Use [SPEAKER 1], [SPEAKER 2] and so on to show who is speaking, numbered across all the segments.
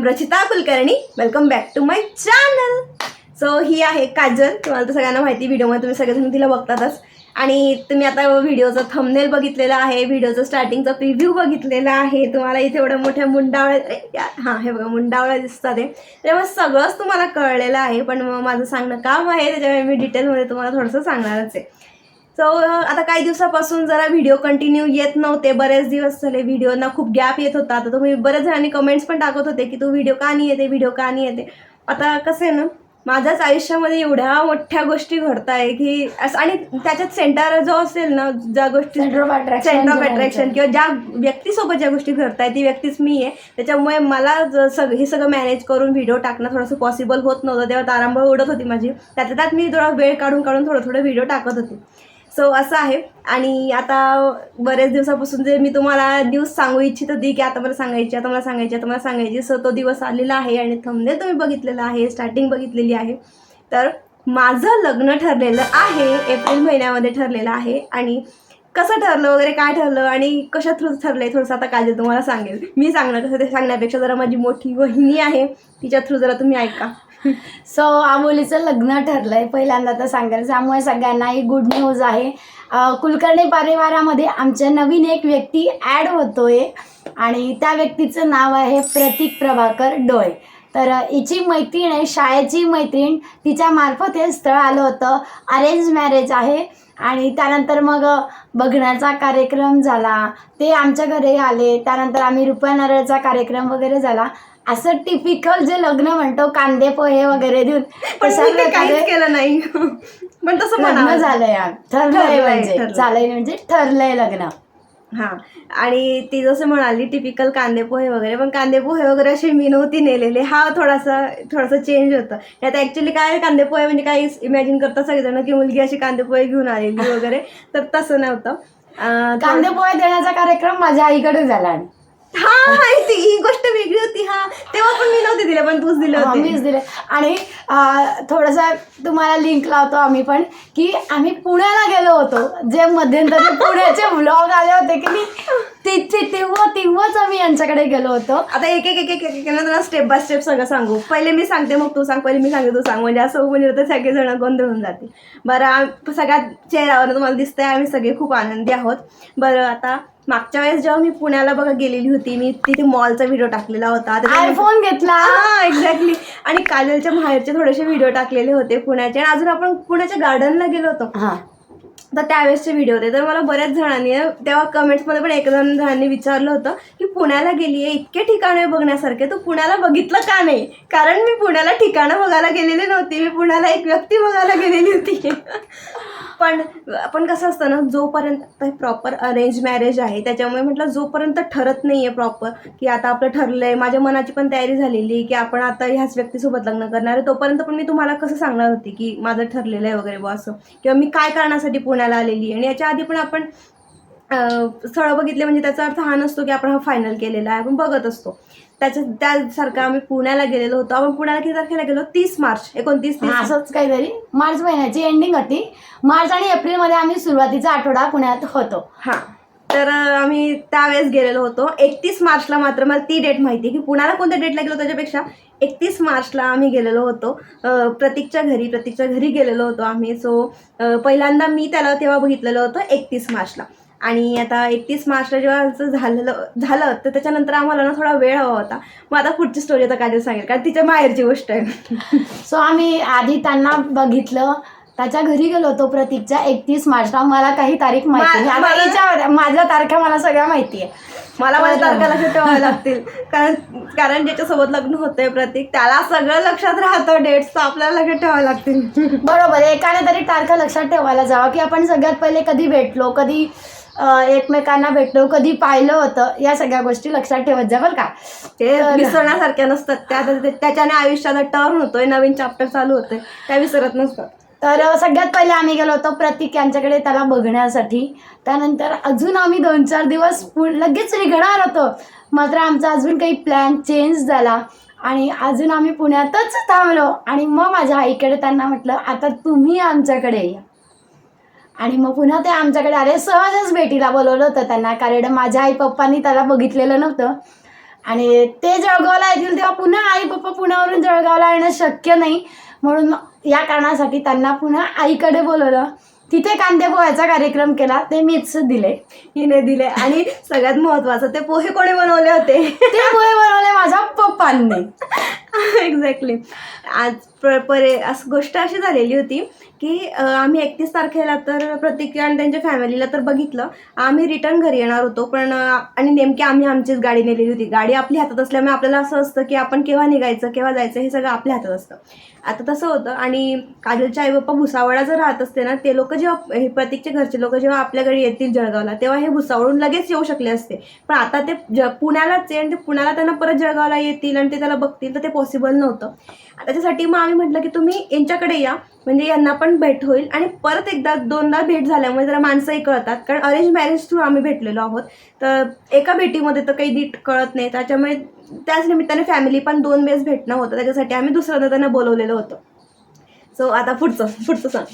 [SPEAKER 1] Am Rachita Kulkarni. Welcome back to my channel so ही आहे काजल. तुम्हाला तर सगळ्यांना माहिती व्हिडिओमध्ये तुम्ही सगळेजण तिला बघतातच. आणि तुम्ही आता व्हिडिओचं थंबनेल बघितलेला आहे व्हिडिओचं स्टार्टिंगचा प्रिव्ह्यू बघितलेला आहे. तुम्हाला इथे एवढ्या मोठ्या मुंडावळ्या अरे, या- हां हे बघा मुंडावळ्या दिसतात आहे त्यामुळे सगळंच तुम्हाला कळलेलं आहे पण माझं सांगणं काम आहे त्याच्यामुळे मी डिटेलमध्ये तुम्हाला थोडंसं सांगणारच आहे. सो आता काही दिवसापासून जरा व्हिडिओ कंटिन्यू येत नव्हते. बरेच दिवस झाले व्हिडिओना खूप गॅप येत होता. आता तुम्ही बरेच जणांनी कमेंट्स पण टाकत होते की तू व्हिडिओ का नाही येते व्हिडिओ का नाही येते? आता कसं आहे ना माझ्याच आयुष्यामध्ये एवढ्या मोठ्या गोष्टी घडत आहे की असं आणि त्याच्यात सेंटर जो असेल ना ज्या गोष्टी सेंटर ऑफ अट्रॅक्शन. किंवा ज्या व्यक्तीसोबत ज्या गोष्टी घडत आहे ती व्यक्तीच मी आहे. त्याच्यामुळे मला सग हे सगळं मॅनेज करून व्हिडिओ टाकणं थोडंसं पॉसिबल होत नव्हतं. तेव्हा तारांबळ उडत होती माझी. त्यातल्या त्यात मी थोडा वेळ काढून काढून थोडं थोडं व्हिडिओ टाकत होते. सो असं आहे. आणि आता बरेच दिवसापासून जे मी तुम्हाला दिवस सांगू इच्छित होती की आता मला सांगायची आता मला सांगायची आता मला सांगायची. सो तो दिवस आलेला आहे आणि थंबनेल तुम्ही बघितलेला आहे स्टार्टिंग बघितलेली आहे. तर माझं लग्न ठरलेलं आहे एप्रिल महिन्यामध्ये ठरलेलं आहे. आणि कसं ठरलं वगैरे काय ठरलं आणि कशा थ्रू ठरलं आहे थोडंसं आता काजल तुम्हाला सांगेल. मी सांगणार कसं ते सांगण्यापेक्षा जरा माझी मोठी वहिनी आहे तिच्या थ्रू जरा तुम्ही ऐका.
[SPEAKER 2] सो आबोलीचं लग्न ठरलंय पहिल्यांदा तर सांगायचं त्यामुळे सगळ्यांना ही गुड न्यूज आहे कुलकर्णी परिवारामध्ये आमच्या नवीन एक व्यक्ती ॲड होतोय आणि त्या व्यक्तीचं नाव आहे प्रतीक प्रभाकर डोळे. तर हिची मैत्रीण आहे शाळेची मैत्रीण. तिच्या मार्फत हे स्थळ आलं होतं. अरेंज मॅरेज आहे. आणि त्यानंतर मग बघण्याचा कार्यक्रम झाला. ते आमच्या घरी आले. त्यानंतर आम्ही रुपया नारळचा कार्यक्रम वगैरे झाला. असं टिपिकल जे लग्न म्हणतो कांदे पोहे वगैरे देऊन.
[SPEAKER 1] काहीच केलं नाही. पण तसं
[SPEAKER 2] लग्न. झालंय. यार. ठरलंय म्हणजे. झालंय म्हणजे ठरलंय लग्न.
[SPEAKER 1] हां. आणि ती जसं म्हणाली टिपिकल कांदे पोहे वगैरे. पण कांदे पोहे वगैरे असे मी नव्हती नेलेले. हा थोडासा थोडासा चेंज होतं. आता ॲक्च्युली काय कांदे पोहे म्हणजे काही इमॅजिन करता सगळेजण की मुलगी अशी कांदे पोहे घेऊन आलेली वगैरे. तर तसं नव्हतं.
[SPEAKER 2] कांदे पोहे देण्याचा कार्यक्रम माझ्या आईकडे झाला.
[SPEAKER 1] हा माहिती ही गोष्ट वेगळी होती हा. तेव्हा पण मी नव्हते दिले पण तूच दिले
[SPEAKER 2] हा,
[SPEAKER 1] होते.
[SPEAKER 2] मीच दिले. आणि अं, थोडंसं तुम्हाला लिंक लावतो आम्ही पण की आम्ही पुण्याला गेलो होतो. जे मध्यंतरी पुण्याचे व्लॉग आले होते की मी तिथे तेव्हा तेव्हाच आम्ही यांच्याकडे गेलो होतो.
[SPEAKER 1] आता एक एक एक एक एक ना स्टेप बाय स्टेप सगळं सांगू. पहिले मी सांगते मग तू सांग पहिले मी सांगते तू सांग. म्हणजे असं म्हणजे होतं सगळेजण गोंधळून जाते बरं आम- सगळ्यात चेहऱ्यावर तुम्हाला दिसतंय आम्ही सगळे खूप आनंदी आहोत. बरं आता मागच्या वेळेस जेव्हा मी पुण्याला बघा गेलेली होती मी तिथे मॉलचा व्हिडिओ टाकलेला होता.
[SPEAKER 2] आयफोन घेतला?
[SPEAKER 1] हा एक्झॅक्टली आणि काजलच्या माहेरचे थोडेसे व्हिडिओ टाकलेले होते पुण्याचे. आणि अजून आपण पुण्याच्या गार्डनला गेलो होतो.
[SPEAKER 2] हा.
[SPEAKER 1] तर त्यावेळेसचे व्हिडिओ होते. तर मला बऱ्याच जणांनी तेव्हा कमेंट्समध्ये पण एक दोन जणांनी विचारलं होतं की पुण्याला गेली आहे इतके ठिकाणं आहे बघण्यासारखे तू पुण्याला बघितलं का नाही? कारण मी पुण्याला ठिकाणं बघायला गेलेली नव्हती. मी पुण्याला एक व्यक्ती बघायला गेलेली होती. पण पण कसं असतं ना जोपर्यंत प्रॉपर अरेंज मॅरेज आहे त्याच्यामुळे म्हटलं जोपर्यंत ठरत नाही आहे प्रॉपर की आता आपलं ठरलं आहे माझ्या मनाची पण तयारी झालेली की आपण आता ह्याच व्यक्तीसोबत लग्न करणार आहे तोपर्यंत पण मी तुम्हाला कसं सांगणार होती की माझं ठरलेलं आहे वगैरे बुवा असं? किंवा मी काय कारणासाठी पुण्याला आलेली आहे. आणि याच्या आधी पण आपण स्थळं बघितले म्हणजे त्याचा अर्थ हा नसतो की आपण हा फायनल केलेला आहे. आपण बघत असतो. त्याच्या त्यासारखं आम्ही पुण्याला गेलेलो होतो. आपण पुण्याला किती तारखेला गेलो? तीस मार्च. एकोणतीस तीस.
[SPEAKER 2] असंच काहीतरी. मार्च महिन्याची एंडिंग होती. मार्च आणि एप्रिलमध्ये आम्ही सुरुवातीचा आठवडा पुण्यात होतो.
[SPEAKER 1] हां. तर आम्ही त्यावेळेस गेलेलो होतो. एकतीस मार्चला मात्र मला ती डेट माहिती की पुण्याला कोणत्या डेटला गेलो त्याच्यापेक्षा? एकतीस मार्चला आम्ही गेलेलो होतो. प्रतीकच्या घरी प्रतीकच्या घरी गेलेलो होतो आम्ही. सो पहिल्यांदा मी त्याला तेव्हा बघितलेलं होतं एकतीस मार्चला. आणि आता एकतीस मार्चला जेव्हा असं झालेलं झालं तर त्याच्यानंतर आम्हाला ना थोडा वेळ हवा होता. मग आता पुढची स्टोरी आता काजल सांगेल कारण तिच्या माहेरची गोष्ट आहे.
[SPEAKER 2] सो आम्ही आधी त्यांना बघितलं. त्याच्या घरी गेलो होतो प्रतीकच्या एकतीस मार्चला. मला काही तारीख माहिती माझ्या तारखा मला सगळ्या माहिती आहे
[SPEAKER 1] मला माझ्या
[SPEAKER 2] तर-
[SPEAKER 1] तारखा लक्षात ठेवाव्या लागतील. कारण कारण ज्याच्यासोबत लग्न होतंय प्रतीक त्याला सगळं लक्षात राहतं डेट्स तर आपल्याला लक्षात ठेवावं लागतील.
[SPEAKER 2] बरोबर एकाने तरी तारखा लक्षात ठेवायला जावा. की आपण सगळ्यात पहिले कधी भेटलो कधी एकमेकांना भेटलो कधी पाहिलं होतं या सगळ्या गोष्टी लक्षात ठेवत जा बरं का?
[SPEAKER 1] ते विसरण्यासारख्या नसतात. त्या त्या- त्याच्याने आयुष्याचा टर्न होतोय नवीन चॅप्टर चालू होतोय. त्या विसरत नसतात.
[SPEAKER 2] तर सगळ्यात पहिले आम्ही गेलो होतो प्रतीक यांच्याकडे त्याला बघण्यासाठी. त्यानंतर अजून आम्ही दोन चार दिवस पु लगेच निघणार होतो. मात्र आमचा अजून काही प्लॅन चेंज झाला आणि अजून आम्ही पुण्यातच थांबलो आणि मग माझ्या आईकडे त्यांना म्हटलं आता तुम्ही आमच्याकडे या. आणि मग पुन्हा ते आमच्याकडे आले. सहजच भेटीला बोलवलं होतं त्यांना कारण माझ्या आई पप्पांनी त्याला बघितलेलं नव्हतं. आणि ते जळगावला येतील तेव्हा पुन्हा आई पप्पा पुण्यावरून जळगावला येणं शक्य नाही. म्हणून या कारणासाठी त्यांना पुन्हा आईकडे बोलवलं. तिथे कांदे पोह्याचा कार्यक्रम केला ते मीच दिले.
[SPEAKER 1] हिने दिले आणि सगळ्यात महत्वाचं ते पोहे कोणी बनवले होते?
[SPEAKER 2] ते पोहे बनवले माझ्या पप्पांनी.
[SPEAKER 1] एक्झॅक्टली आज प्र परे असं गोष्ट अशी झालेली होती की आम्ही एकतीस तारखेला तर प्रत्येक आणि त्यांच्या फॅमिलीला तर बघितलं. आम्ही रिटर्न घरी येणार होतो पण आणि नेमकी आम्ही आमचीच गाडी नेलेली होती. गाडी आपल्या हातात असल्यामुळे आपल्याला असं असतं की आपण केव्हा निघायचं केव्हा जायचं हे सगळं आपल्या हातात असतं. आता तसं होतं आणि काजलच्या आई बाप्पा भुसावळा जर राहत असते ना ते लोक जेव्हा हे प्रतीकचे घरचे लोक जेव्हा आपल्याकडे येतील जळगावला तेव्हा हे भुसावळून लगेच येऊ शकले असते. पण आता ते ज पुण्यालाच आहे आणि ते पुण्याला त्यांना परत जळगावला येतील आणि ते त्याला बघतील तर ते पॉसिबल नव्हतं. त्याच्यासाठी मग आम्ही म्हटलं की तुम्ही यांच्याकडे या. म्हणजे यांना पण भेट होईल. आणि परत एकदा दोनदा भेट झाल्यामुळे जरा माणसंही कळतात. कारण अरेंज मॅरेज थ्रू आम्ही भेटलेलो आहोत. तर एका भेटीमध्ये तर काही नीट कळत नाही. त्याच्यामुळे त्याच निमित्ताने फॅमिली पण दोन वेळेस भेटणं होतं. त्याच्यासाठी आम्ही दुसऱ्यांदा त्यांना बोलवलेलं होतं. सो आता पुढचं पुढचं सांग.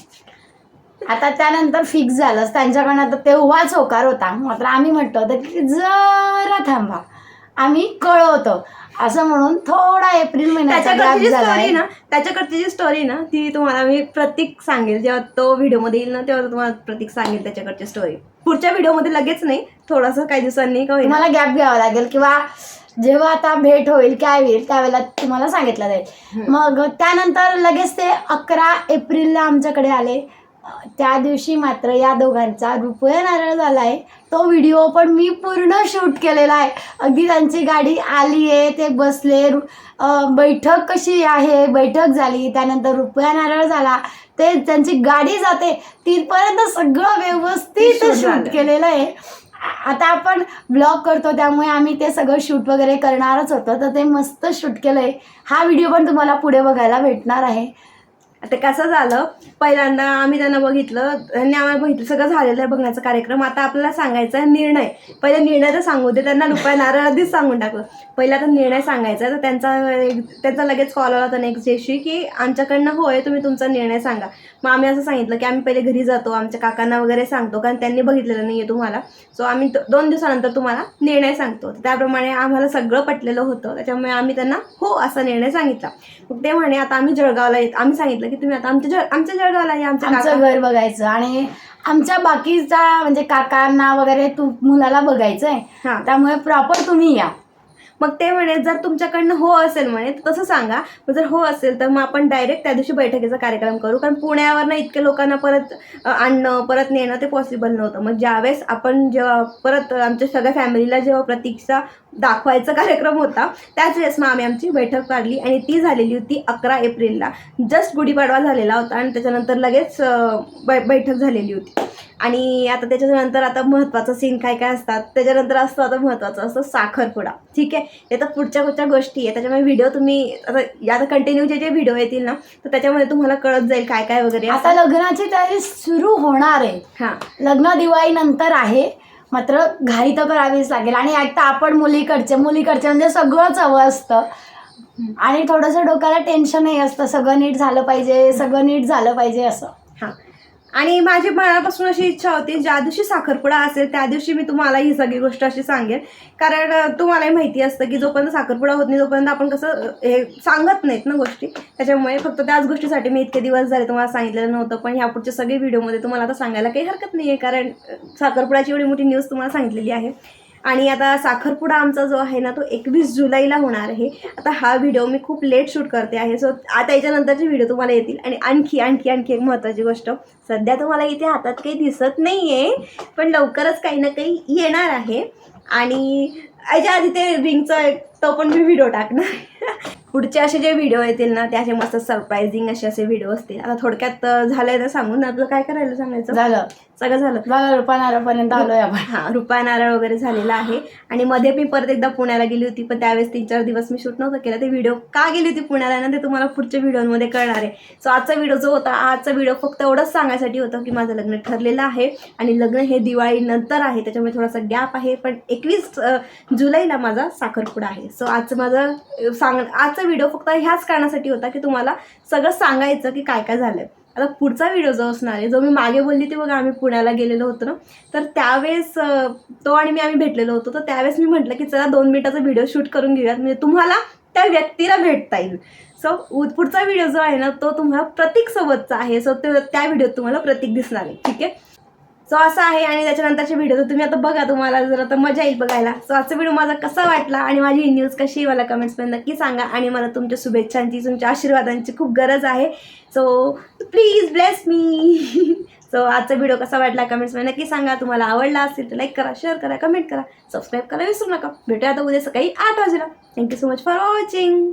[SPEAKER 2] आता त्यानंतर फिक्स झालंच त्यांच्याकडनं आता तेव्हाच होकार होता. मात्र आम्ही म्हटलं होतं की जरा थांबा. आम्ही कळवतो. असं म्हणून थोडा एप्रिल महिन्याचा
[SPEAKER 1] त्याच्याकडची जी स्टोरी ना त्याच्याकडची जी स्टोरी ना ती तुम्हाला मी प्रतीक सांगेल. जेव्हा तो व्हिडिओमध्ये येईल ना तेव्हा तुम्हाला प्रतीक सांगेल त्याच्याकडची स्टोरी पुढच्या व्हिडिओमध्ये लगेच नाही थोडंसं काही दिवसांनी का
[SPEAKER 2] तुम्हाला गॅप घ्यावा लागेल किंवा जेव्हा आता भेट होईल काय होईल त्यावेळेला तुम्हाला सांगितलं जाईल. मग त्यानंतर लगेच ते अकरा एप्रिलला आमच्याकडे आले. त्या दिवशी मात्र या दोघांचा रुपया नारळ झाला आहे तो व्हिडिओ पण मी पूर्ण शूट केलेला आहे. अगदी त्यांची गाडी आली आहे ते बसले. बैठक कशी आहे? बैठक झाली त्यानंतर रुपया नारळ झाला. ते त्यांची गाडी जाते. तिथपर्यंत सगळं व्यवस्थित शूट. केलेलं आहे. आता आपण ब्लॉग करतो त्यामुळे आम्ही ते सगळं शूट वगैरे करणारच होतं. तर ते मस्त शूट केलं आहे हा व्हिडिओ पण तुम्हाला पुढे बघायला भेटणार आहे.
[SPEAKER 1] आता कसं झालं पहिल्यांदा आम्ही त्यांना बघितलं त्यांनी आम्हाला बघितलं सगळं झालेलं आहे बघण्याचा कार्यक्रम. आता आपल्याला सांगायचा आहे निर्णय. पहिले निर्णय तर सांगू दे त्यांना रुपया नारळ आधीच सांगून टाकलं. पहिला तर निर्णय सांगायचा आहे तर त्यांचा त्यांचा लगेच कॉल आला होता नेक्स्ट डेशी की आमच्याकडनं होय तुम्ही तुमचा निर्णय सांगा. मग आम्ही असं सांगितलं की आम्ही पहिले घरी जातो आमच्या काकांना वगैरे सांगतो कारण त्यांनी बघितलेलं नाही आहे तुम्हाला. सो आम्ही दोन दिवसानंतर तुम्हाला निर्णय सांगतो. तर त्याप्रमाणे आम्हाला सगळं पटलेलं होतं त्याच्यामुळे आम्ही त्यांना हो असा निर्णय सांगितला. मग ते म्हणे आता आम्ही जळगावला येत आम्ही सांगितलं की तुम्ही आता आमच्या जळ आमच्या जळगावला या आमच्या
[SPEAKER 2] आमचं
[SPEAKER 1] काका.
[SPEAKER 2] घर बघायचं आणि आमच्या बाकीचा म्हणजे काकांना वगैरे तू मुलाला बघायचं आहे
[SPEAKER 1] हां.
[SPEAKER 2] त्यामुळे प्रॉपर तुम्ही या.
[SPEAKER 1] मग ते म्हणे जर तुमच्याकडनं हो असेल म्हणे तर तसं सांगा. मग जर हो असेल तर मग आपण डायरेक्ट त्या दिवशी बैठकीचा कार्यक्रम करू. कारण पुण्यावरनं इतक्या लोकांना परत आणणं परत नेणं ते पॉसिबल नव्हतं. मग ज्यावेळेस आपण जेव्हा परत आमच्या सगळ्या फॅमिलीला जेव्हा प्रतीक्षा दाखवायचा कार्यक्रम होता त्याच वेळेस मग आम्ही आमची बैठक काढली आणि ती झालेली होती अकरा एप्रिलला. जस्ट गुढीपाडवा झालेला होता आणि त्याच्यानंतर लगेच बै बैठक झालेली होती. आणि आता त्याच्यानंतर आता महत्त्वाचं सीन काय काय असतात? त्याच्यानंतर असतो आता महत्त्वाचं असतं साखरपुडा. ठीक आहे? तर पुढच्या पुढच्या गोष्टी आहे. त्याच्यामुळे व्हिडिओ तुम्ही आता आता कंटिन्यू जे जे व्हिडिओ येतील ना तर त्याच्यामध्ये तुम्हाला कळत जाईल काय काय वगैरे
[SPEAKER 2] आता लग्नाची तयारी सुरू होणार आहे.
[SPEAKER 1] हां.
[SPEAKER 2] लग्न दिवाळी नंतर आहे. मात्र घाई तर करावीच लागेल. आणि आता आपण मुलीकडचे मुलीकडचे म्हणजे सगळंच हवं असतं. आणि थोडंसं डोक्याला टेन्शनही असतं. सगळं नीट झालं पाहिजे सगळं नीट झालं पाहिजे असं.
[SPEAKER 1] हां. आणि माझी मनापासून अशी इच्छा होती ज्या दिवशी साखरपुडा असेल त्या दिवशी मी तुम्हाला ही सगळी गोष्ट अशी सांगेन. कारण तुम्हालाही माहिती असतं की जोपर्यंत साखरपुडा होत नाही तोपर्यंत आपण कसं हे सांगत नाहीत ना गोष्टी. त्याच्यामुळे फक्त त्याच गोष्टीसाठी मी इतके दिवस झाले तुम्हाला सांगितलेलं नव्हतं. पण ह्या पुढच्या सगळे व्हिडिओमध्ये तुम्हाला आता सांगायला काही हरकत नाही आहे कारण साखरपुडाची एवढी मोठी न्यूज तुम्हाला सांगितलेली आहे. आणि आता साखरपुडा आमचा जो आहे ना तो एकवीस जुलैला होणार आहे. आता हा व्हिडिओ मी खूप लेट शूट करते आहे. सो आता याच्यानंतरचे व्हिडिओ तुम्हाला येतील. आणि आणखी आणखी आणखी एक महत्त्वाची गोष्ट. सध्या तुम्हाला इथे हातात काही दिसत नाही आहे पण लवकरच काही ना काही येणार आहे. आणि याच्या आधी ते रिंगचं एक तो पण मी व्हिडिओ टाकणार. पुढचे असे जे व्हिडिओ येतील ना ते असे मस्त सरप्रायझिंग असे असे व्हिडिओ असतील. आता थोडक्यात झालंय तर सांगून आपलं काय करायला सांगायचं?
[SPEAKER 2] झालं.
[SPEAKER 1] सगळं झालं.
[SPEAKER 2] झालं रुपानारापर्यंत आलोय आपण.
[SPEAKER 1] हां रुपा नारळ वगैरे झालेला आहे. आणि मध्ये मी परत एकदा पुण्याला गेली होती पण त्यावेळेस तीन चार दिवस मी शूट नव्हतं केलं. ते व्हिडिओ का गेली होती पुण्याला ना ते तुम्हाला पुढच्या व्हिडिओमध्ये कळणार आहे. सो आजचा व्हिडिओ जो होता आजचा व्हिडिओ फक्त एवढंच सांगायसाठी होतं की माझं लग्न ठरलेलं आहे. आणि लग्न हे दिवाळीनंतर आहे त्याच्यामुळे थोडासा गॅप आहे. पण एकवीस जुलैला माझा साखरपुडा आहे. सो आजचं माझं सांग आजचा व्हिडिओ फक्त ह्याच कारणासाठी होता की तुम्हाला सगळं सांगायचं की काय काय झालं आता पुढचा व्हिडिओ जो असणार आहे जो मी मागे बोलली ती बघा आम्ही पुण्याला गेलेलो होतो ना तर त्यावेळेस तो आणि मी आम्ही भेटलेलो होतो. तर त्यावेळेस मी म्हटलं की चला दोन मिनिटाचा व्हिडिओ शूट करून घेऊयात. म्हणजे तुम्हाला त्या व्यक्तीला भेटता येईल. सो पुढचा व्हिडिओ जो आहे ना तो तुम्हाला प्रतीकसोबतचा आहे. सो त्या व्हिडिओत तुम्हाला प्रतीक दिसणार आहे. ठीक आहे? सो असं आहे आणि त्याच्यानंतरचे व्हिडिओ तर तुम्ही आता बघा तुम्हाला जर आता मजा येईल बघायला. सो आजचा व्हिडिओ माझा कसा वाटला आणि माझी ही न्यूज कशी आहे मला कमेंट्समध्ये नक्की सांगा आणि मला तुमच्या शुभेच्छांची तुमच्या आशीर्वादांची खूप गरज आहे. So please bless me so आजचा व्हिडिओ कसा वाटला कमेंट्समध्ये नक्की सांगा. तुम्हाला आवडला असेल तर लाईक करा शेअर करा कमेंट करा. सबस्क्राईब करा विसरू नका. भेटूया आता उद्या सकाळी आठ वाजेला. Thank you so much for watching